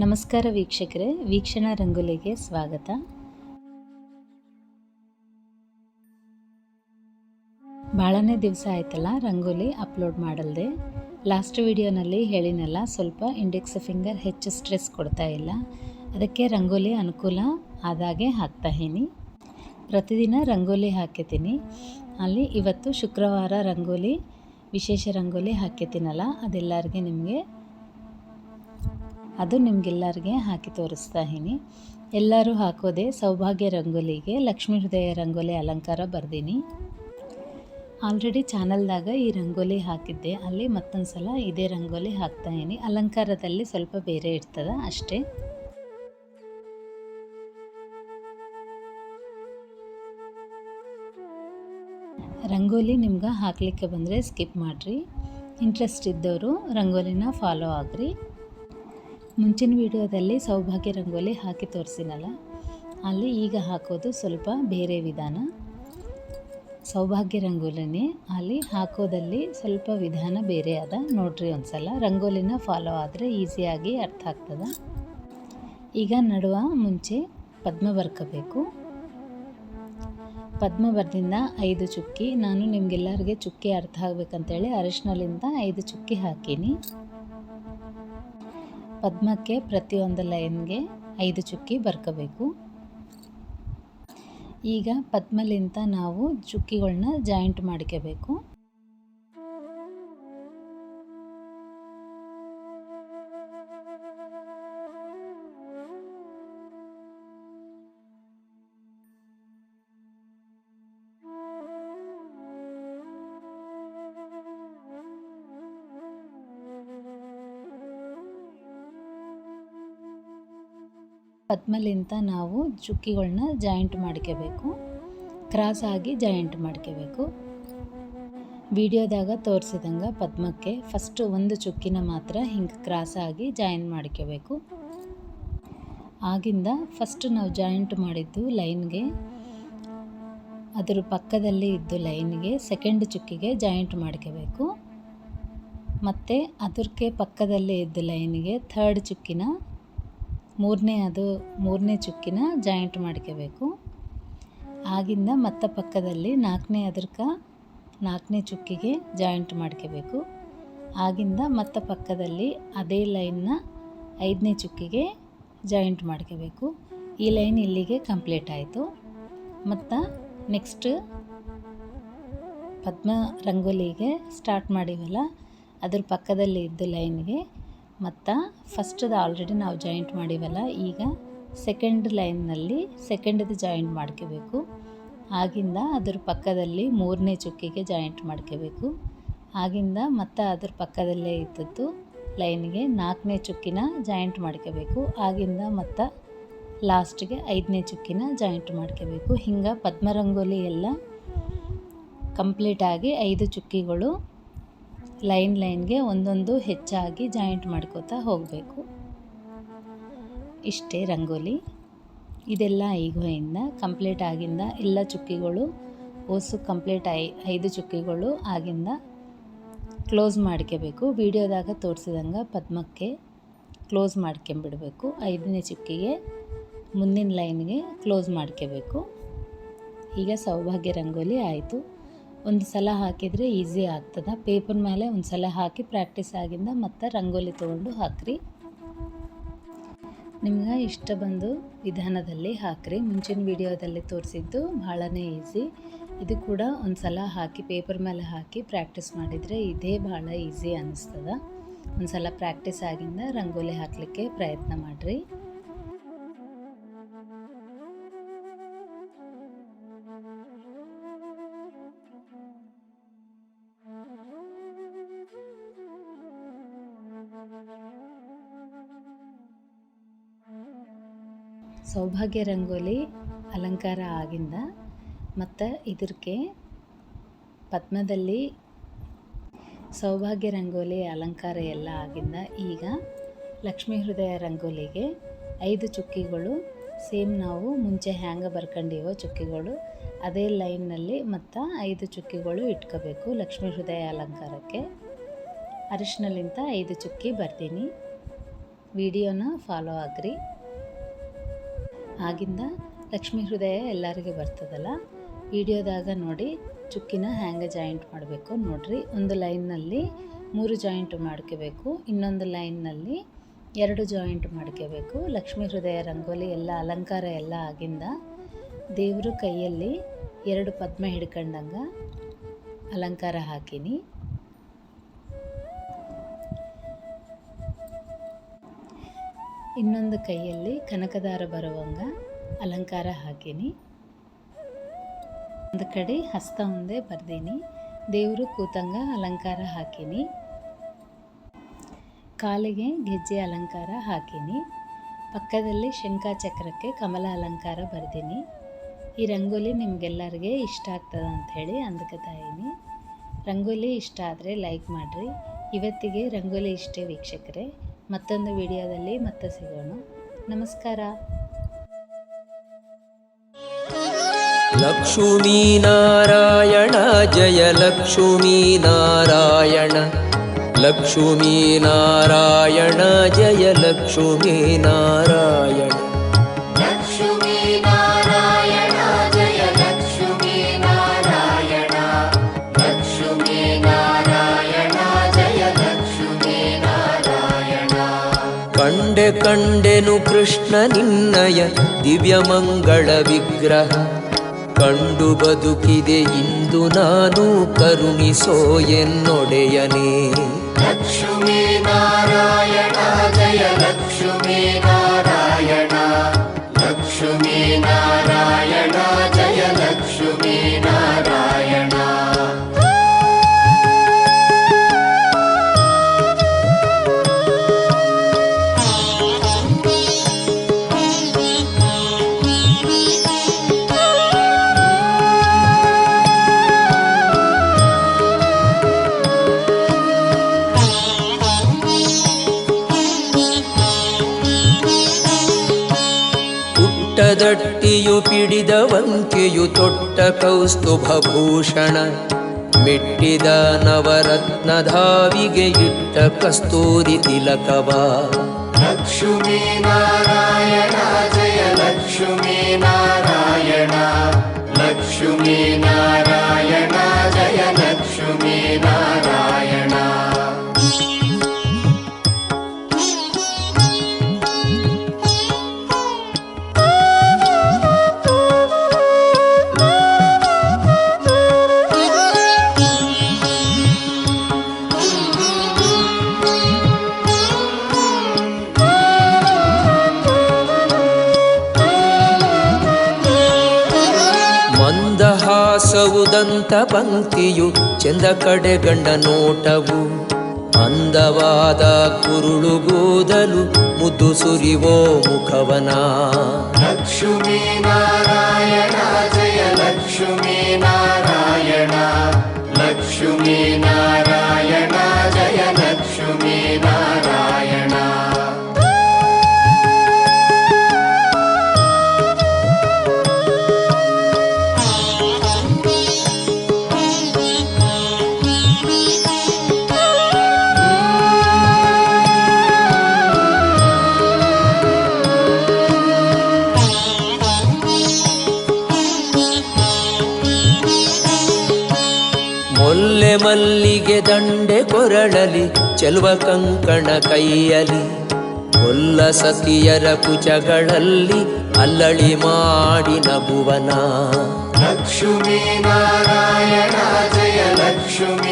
ನಮಸ್ಕಾರ ವೀಕ್ಷಕರೇ, ವೀಕ್ಷಣಾ ರಂಗೋಲಿಗೆ ಸ್ವಾಗತ. ಭಾಳನೇ ದಿವಸ ಆಯ್ತಲ್ಲ, ರಂಗೋಲಿ ಅಪ್ಲೋಡ್ ಮಾಡಲ್ದೆ. ಲಾಸ್ಟ್ ವಿಡಿಯೋನಲ್ಲಿ ಹೇಳಿನಲ್ಲ, ಸ್ವಲ್ಪ ಇಂಡೆಕ್ಸ್ ಫಿಂಗರ್ ಹೆಚ್ಚು ಸ್ಟ್ರೆಸ್ ಕೊಡ್ತಾ ಇಲ್ಲ. ಅದಕ್ಕೆ ರಂಗೋಲಿ ಅನುಕೂಲ ಆದಾಗೆ ಹಾಕ್ತಾ ಇದ್ದೀನಿ. ಪ್ರತಿದಿನ ರಂಗೋಲಿ ಹಾಕಿತೀನಿ ಅಲ್ಲಿ ಇವತ್ತು ಶುಕ್ರವಾರ ರಂಗೋಲಿ, ವಿಶೇಷ ರಂಗೋಲಿ ಹಾಕಿದ್ದೀನಲ್ಲ ಅದೆಲ್ಲರಿಗೆ ನಿಮಗೆ ಅದು ನಿಮಗೆಲ್ಲರಿಗೆ ಹಾಕಿ ತೋರಿಸ್ತಾ ಇದ್ದೀನಿ. ಎಲ್ಲರೂ ಹಾಕೋದೆ ಸೌಭಾಗ್ಯ ರಂಗೋಲಿಗೆ, ಲಕ್ಷ್ಮೀ ಹೃದಯ ರಂಗೋಲಿ ಅಲಂಕಾರ ಬರ್ದೀನಿ. ಆಲ್ರೆಡಿ ಚಾನಲ್ದಾಗ ಈ ರಂಗೋಲಿ ಹಾಕಿದ್ದೆ. ಅಲ್ಲಿ ಮತ್ತೊಂದು ಸಲ ಇದೇ ರಂಗೋಲಿ ಹಾಕ್ತಾ ಇದ್ದೀನಿ. ಅಲಂಕಾರದಲ್ಲಿ ಸ್ವಲ್ಪ ಬೇರೆ ಇರ್ತದ, ಅಷ್ಟೇ. ರಂಗೋಲಿ ನಿಮ್ಗೆ ಹಾಕಲಿಕ್ಕೆ ಬಂದರೆ ಸ್ಕಿಪ್ ಮಾಡಿರಿ. ಇಂಟ್ರೆಸ್ಟ್ ಇದ್ದವರು ರಂಗೋಲಿನ ಫಾಲೋ ಆಗ್ರಿ. ಮುಂಚಿನ ವಿಡಿಯೋದಲ್ಲಿ ಸೌಭಾಗ್ಯ ರಂಗೋಲಿ ಹಾಕಿ ತೋರಿಸಿನಲ್ಲ, ಅಲ್ಲಿ ಈಗ ಹಾಕೋದು ಸ್ವಲ್ಪ ಬೇರೆ ವಿಧಾನ. ಸೌಭಾಗ್ಯ ರಂಗೋಲಿನೇ ಅಲ್ಲಿ ಹಾಕೋದಲ್ಲಿ ಸ್ವಲ್ಪ ವಿಧಾನ ಬೇರೆ ಅದ. ನೋಡ್ರಿ ಒಂದ್ಸಲ, ರಂಗೋಲಿನ ಫಾಲೋ ಆದರೆ ಈಸಿಯಾಗಿ ಅರ್ಥ ಆಗ್ತದೆ. ಈಗ ನಡುವ ಮುಂಚೆ ಪದ್ಮ ಬರ್ಕಬೇಕು. ಪದ್ಮ ಬರ್ದಿಂದ ಐದು ಚುಕ್ಕಿ, ನಾನು ನಿಮ್ಗೆಲ್ಲರಿಗೆ ಚುಕ್ಕಿ ಅರ್ಥ ಆಗ್ಬೇಕಂತೇಳಿ ಅರಿಶಿನಲಿಂದ ಐದು ಚುಕ್ಕಿ ಹಾಕೀನಿ. ಪದ್ಮಕ್ಕೆ ಪ್ರತಿಯೊಂದು ಲೈನ್ಗೆ ಐದು ಚುಕ್ಕಿ ಬರ್ಕೋಬೇಕು. ಈಗ ಪದ್ಮಲಿಂತ ನಾವು ಚುಕ್ಕಿಗಳನ್ನ ಜಾಯಿಂಟ್ ಮಾಡ್ಕೋಬೇಕು. ಪದ್ಮಲಿಂತ ನಾವು ಚುಕ್ಕಿಗಳನ್ನ ಜಾಯಿಂಟ್ ಮಾಡ್ಕೋಬೇಕು. ಕ್ರಾಸ್ ಆಗಿ ಜಾಯಿಂಟ್ ಮಾಡ್ಕೋಬೇಕು. ವಿಡಿಯೋದಾಗ ತೋರಿಸಿದಂಗೆ ಪದ್ಮಕ್ಕೆ ಫಸ್ಟ್ ಒಂದು ಚುಕ್ಕಿನ ಮಾತ್ರ ಹಿಂಗೆ ಕ್ರಾಸ್ ಆಗಿ ಜಾಯಿನ್ ಮಾಡ್ಕೋಬೇಕು. ಆಗಿಂದ ಫಸ್ಟ್ ನಾವು ಜಾಯಿಂಟ್ ಮಾಡಿದ್ದು ಲೈನ್ಗೆ, ಅದರ ಪಕ್ಕದಲ್ಲಿ ಇದ್ದು ಲೈನ್ಗೆ ಸೆಕೆಂಡ್ ಚುಕ್ಕಿಗೆ ಜಾಯಿಂಟ್ ಮಾಡ್ಕೋಬೇಕು. ಮತ್ತು ಅದಕ್ಕೆ ಪಕ್ಕದಲ್ಲೇ ಇದ್ದ ಲೈನ್ಗೆ ಥರ್ಡ್ ಚುಕ್ಕಿನ ಮೂರನೇ ಅದು ಮೂರನೇ ಚುಕ್ಕಿನ ಜಾಯಿಂಟ್ ಮಾಡ್ಕೋಬೇಕು. ಆಗಿಂದ ಮತ್ತೆ ಪಕ್ಕದಲ್ಲಿ ನಾಲ್ಕನೇ ಅದರ್ಕ ನಾಲ್ಕನೇ ಚುಕ್ಕಿಗೆ ಜಾಯಿಂಟ್ ಮಾಡ್ಕೋಬೇಕು. ಆಗಿಂದ ಮತ್ತೆ ಪಕ್ಕದಲ್ಲಿ ಅದೇ ಲೈನ್ನ ಐದನೇ ಚುಕ್ಕಿಗೆ ಜಾಯಿಂಟ್ ಮಾಡ್ಕೋಬೇಕು. ಈ ಲೈನ್ ಇಲ್ಲಿಗೆ ಕಂಪ್ಲೀಟ್ ಆಯಿತು. ಮತ್ತು ನೆಕ್ಸ್ಟ್ ಪದ್ಮ ರಂಗೋಲಿಗೆ ಸ್ಟಾರ್ಟ್ ಮಾಡಿವಲ್ಲ, ಅದ್ರ ಪಕ್ಕದಲ್ಲಿ ಇದ್ದ ಲೈನ್ಗೆ ಮತ್ತು ಫಸ್ಟ್ದು ಆಲ್ರೆಡಿ ನಾವು ಜಾಯಿಂಟ್ ಮಾಡಿವಲ್ಲ, ಈಗ ಸೆಕೆಂಡ್ ಲೈನ್ನಲ್ಲಿ ಸೆಕೆಂಡ್ದು ಜಾಯಿಂಟ್ ಮಾಡ್ಕೋಬೇಕು. ಆಗಿಂದ ಅದ್ರ ಪಕ್ಕದಲ್ಲಿ ಮೂರನೇ ಚುಕ್ಕಿಗೆ ಜಾಯಿಂಟ್ ಮಾಡ್ಕೋಬೇಕು. ಆಗಿಂದ ಮತ್ತು ಅದ್ರ ಪಕ್ಕದಲ್ಲೇ ಇದ್ದದ್ದು ಲೈನ್ಗೆ ನಾಲ್ಕನೇ ಚುಕ್ಕಿನ ಜಾಯಿಂಟ್ ಮಾಡ್ಕೋಬೇಕು. ಆಗಿಂದ ಮತ್ತು ಲಾಸ್ಟ್ಗೆ ಐದನೇ ಚುಕ್ಕಿನ ಜಾಯಿಂಟ್ ಮಾಡ್ಕೋಬೇಕು. ಹಿಂಗೆ ಪದ್ಮರಂಗೋಲಿ ಎಲ್ಲ ಕಂಪ್ಲೀಟಾಗಿ ಐದು ಚುಕ್ಕಿಗಳು ಲೈನ್ ಲೈನ್ಗೆ ಒಂದೊಂದು ಹೆಚ್ಚಾಗಿ ಜಾಯಿಂಟ್ ಮಾಡ್ಕೋತಾ ಹೋಗಬೇಕು. ಇಷ್ಟೇ ರಂಗೋಲಿ. ಇದೆಲ್ಲ ಈಗೋಯಿಂದ ಕಂಪ್ಲೀಟ್ ಆಗಿಂದ ಎಲ್ಲ ಚುಕ್ಕಿಗಳು ಓಸು ಕಂಪ್ಲೀಟ್ ಐ, ಐದು ಚುಕ್ಕಿಗಳು ಆಗಿಂದ ಕ್ಲೋಸ್ ಮಾಡ್ಕೋಬೇಕು. ವಿಡಿಯೋದಾಗ ತೋರಿಸಿದಂಗೆ ಪದ್ಮಕ್ಕೆ ಕ್ಲೋಸ್ ಮಾಡ್ಕೊಂಬಿಡಬೇಕು. ಐದನೇ ಚುಕ್ಕಿಗೆ ಮುಂದಿನ ಲೈನ್ಗೆ ಕ್ಲೋಸ್ ಮಾಡ್ಕೋಬೇಕು. ಈಗ ಸೌಭಾಗ್ಯ ರಂಗೋಲಿ ಆಯಿತು. ಒಂದು ಸಲ ಹಾಕಿದರೆ ಈಸಿ ಆಗ್ತದೆ. ಪೇಪರ್ ಮೇಲೆ ಒಂದು ಸಲ ಹಾಕಿ ಪ್ರಾಕ್ಟೀಸ್ ಆಗಿಂದ ಮತ್ತು ರಂಗೋಲಿ ತೊಗೊಂಡು ಹಾಕ್ರಿ. ನಿಮ್ಗೆ ಇಷ್ಟ ಬಂದು ವಿಧಾನದಲ್ಲಿ ಹಾಕ್ರಿ. ಮುಂಚಿನ ವಿಡಿಯೋದಲ್ಲಿ ತೋರಿಸಿದ್ದು ಭಾಳನೇ ಈಸಿ. ಇದು ಕೂಡ ಒಂದು ಸಲ ಹಾಕಿ ಪೇಪರ್ ಮೇಲೆ ಹಾಕಿ ಪ್ರಾಕ್ಟೀಸ್ ಮಾಡಿದರೆ ಇದೇ ಭಾಳ ಈಸಿ ಅನ್ನಿಸ್ತದೆ ಒಂದು ಸಲ ಪ್ರಾಕ್ಟೀಸ್ ಆಗಿಂದ ರಂಗೋಲಿ ಹಾಕಲಿಕ್ಕೆ ಪ್ರಯತ್ನ ಮಾಡಿರಿ. ಸೌಭಾಗ್ಯ ರಂಗೋಲಿ ಅಲಂಕಾರ ಆಗಿಂದ ಮತ್ತು ಇದಕ್ಕೆ ಪದ್ಮದಲ್ಲಿ ಸೌಭಾಗ್ಯ ರಂಗೋಲಿ ಅಲಂಕಾರ ಎಲ್ಲ ಆಗಿಂದ ಈಗ ಲಕ್ಷ್ಮೀ ಹೃದಯ ರಂಗೋಲಿಗೆ ಐದು ಚುಕ್ಕಿಗಳು. ಸೇಮ್ ನಾವು ಮುಂಚೆ ಹ್ಯಾಂಗ ಬರ್ಕೊಂಡಿವೋ ಚುಕ್ಕಿಗಳು. ಅದೇ ಲೈನ್ನಲ್ಲಿ ಮತ್ತು ಐದು ಚುಕ್ಕಿಗಳು ಇಟ್ಕೋಬೇಕು ಲಕ್ಷ್ಮೀ ಹೃದಯ ಅಲಂಕಾರಕ್ಕೆ. ಅರಿಶಿನಲಿಂತ ಐದು ಚುಕ್ಕಿ ಬರ್ತೀನಿ. ವಿಡಿಯೋನ ಫಾಲೋ ಆಗ್ರಿ. ಆಗಿಂದ ಲಕ್ಷ್ಮಿ ಹೃದಯ ಎಲ್ಲರಿಗೆ ಬರ್ತದಲ್ಲ? ವಿಡಿಯೋದಾಗ ನೋಡಿ, ಚುಕ್ಕಿನ ಹ್ಯಾಂಗೆ ಜಾಯಿಂಟ್ ಮಾಡಬೇಕು ನೋಡ್ರಿ. ಒಂದು ಲೈನ್ನಲ್ಲಿ ಮೂರು ಜಾಯಿಂಟ್ ಮಾಡ್ಕೋಬೇಕು, ಇನ್ನೊಂದು ಲೈನ್ನಲ್ಲಿ ಎರಡು ಜಾಯಿಂಟ್ ಮಾಡ್ಕೋಬೇಕು. ಲಕ್ಷ್ಮೀ ಹೃದಯ ರಂಗೋಲಿ ಎಲ್ಲ ಅಲಂಕಾರ ಎಲ್ಲ ಆಗಿಂದ ದೇವರು ಕೈಯಲ್ಲಿ ಎರಡು ಪದ್ಮ ಹಿಡ್ಕೊಂಡಂಗ ಅಲಂಕಾರ ಹಾಕೀನಿ. ಇನ್ನೊಂದು ಕೈಯಲ್ಲಿ ಕನಕದಾರ ಬರುವಂಗ ಅಲಂಕಾರ ಹಾಕೀನಿ. ಒಂದು ಕಡೆ ಹಸ್ತ ಮುಂದೆ ಬರ್ದೀನಿ. ದೇವರು ಕೂತಂಗ ಅಲಂಕಾರ ಹಾಕೀನಿ. ಕಾಲಿಗೆ ಗೆಜ್ಜೆ ಅಲಂಕಾರ ಹಾಕೀನಿ. ಪಕ್ಕದಲ್ಲಿ ಶಂಖಚಕ್ರಕ್ಕೆ ಕಮಲ ಅಲಂಕಾರ ಬರ್ದೀನಿ. ಈ ರಂಗೋಲಿ ನಿಮಗೆಲ್ಲರಿಗೆ ಇಷ್ಟ ಆಗ್ತದ ಅಂಥೇಳಿ ಅಂದ್ಕೊತಾಯಿನಿ ರಂಗೋಲಿ ಇಷ್ಟ ಆದರೆ ಲೈಕ್ ಮಾಡಿರಿ. ಇವತ್ತಿಗೆ ರಂಗೋಲಿ ಇಷ್ಟೇ ವೀಕ್ಷಕರೇ. ಮತ್ತೊಂದು ವಿಡಿಯೋದಲ್ಲಿ ಮತ್ತೆ ಸಿಗೋಣ ನಮಸ್ಕಾರ लक्ष्मीनारायण जय लक्ष्मीनारायण लक्ष्मीनारायण जय लक्ष्मीनारायण ಕಂಡೆನು ಕೃಷ್ಣ ನಿನ್ನಯ ದಿವ್ಯ ಮಂಗಳ ವಿಗ್ರಹ. ಕಂಡು ಬದುಕಿದೆ ಇಂದು ನಾನು ಕರುಣಿಸೋ ಎನ್ನೊಡೆಯನೇ ಲಕ್ಷ್ಮೀ ನಾರಾಯಣ ಜಯ ಲಕ್ಷ್ಮೀ ಮಿಂಚದಟ್ಟಿಯು ಪಿಡಿದವಂಕೆಯು ತೊಟ್ಟ ಕೌಸ್ತುಭಭೂಷಣ ಮಿಟ್ಟಿದ ನವರತ್ನಧಾವಿಗೆ ಇಟ್ಟ ಕಸ್ತೂರಿ ತಿಲಕವ. ಲಕ್ಷ್ಮೀ ನಾರಾಯಣ ಜಯ ಲಕ್ಷ್ಮೀ ನಾರಾಯಣ. ಲಕ್ಷ್ಮೀ ನಾರಾಯಣ. ಸೌದಂತ ಪಂಕ್ತಿಯು ಚೆಂದ ಕಡೆ ಗಂಡ ನೋಟವು. ಅಂದವಾದ ಕುರುಳು ಗೋದಲು ಮುದ್ದು ಸುರಿವೋ ಮುಖವನ. ಲಕ್ಷ್ಮೀ ನಾರಾಯಣ ಮುಲ್ಲೆ ಮಲ್ಲಿಗೆ ದಂಡೆ ಕೊರಳಲಿ, ಚೆಲುವ ಕಂಕಣ ಕೈಯಲಿ. ಕೊಲ್ಲ ಸತಿಯರ ಕುಚಗಳಲ್ಲಿ ಅಲ್ಲಳಿ ಮಾಡಿ ನಗುವನ. ಲಕ್ಷ್ಮೀ ನಾರಾಯಣ ಜಯ ಲಕ್ಷ್ಮೀ.